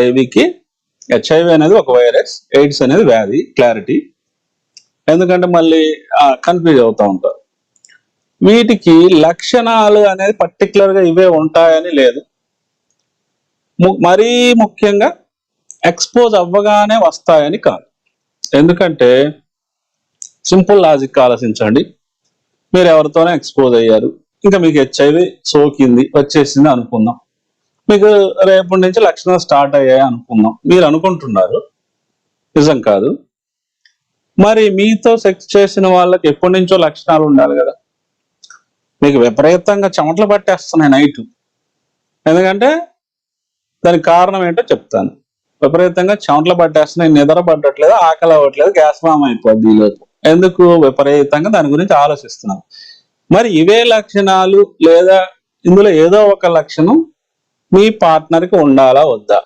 హెచ్ఐవికి HIV అనేది ఒక virus AIDS అనేది వ్యాధి క్లారిటీ ఎందుకంటే మళ్ళీ కన్ఫ్యూజ్ అవుతూ ఉంటారు. వీటికి లక్షణాలు అనేది పర్టికులర్గా ఇవే ఉంటాయని లేదు. మరీ ముఖ్యంగా ఎక్స్పోజ్ అవ్వగానే వస్తాయని కాదు. ఎందుకంటే సింపుల్ లాజిక్ ఆలోచించండి. మీరు ఎవరితోనే ఎక్స్పోజ్ అయ్యారు. ఇంకా మీకు హెచ్ఐవి సోకింది వచ్చేసింది అనుకుందాం. మీకు రేపటి నుంచి లక్షణాలు స్టార్ట్ అయ్యాయి అనుకుందాం. మీరు అనుకుంటున్నారు. నిజం కాదు. మరి మీతో సెక్స్ చేసిన వాళ్ళకి ఎప్పటి నుంచో లక్షణాలు ఉండాలి కదా. మీకు విపరీతంగా చెమటలు పట్టేస్తున్నాయి నైట్ ఎందుకంటే దానికి కారణం ఏంటో చెప్తాను. విపరీతంగా చెమటలు పట్టేస్తున్నాయి నిద్ర పట్టట్లేదు ఆకలి అవ్వట్లేదు గ్యాస్ ఫామ్ అయిపోద్ది ఈలోపు ఎందుకు? విపరీతంగా దాని గురించి ఆలోచిస్తున్నాను. మరి ఇవే లక్షణాలు లేదా ఇందులో ఏదో ఒక లక్షణం మీ పార్ట్నర్కి కి ఉండాలా వద్దా?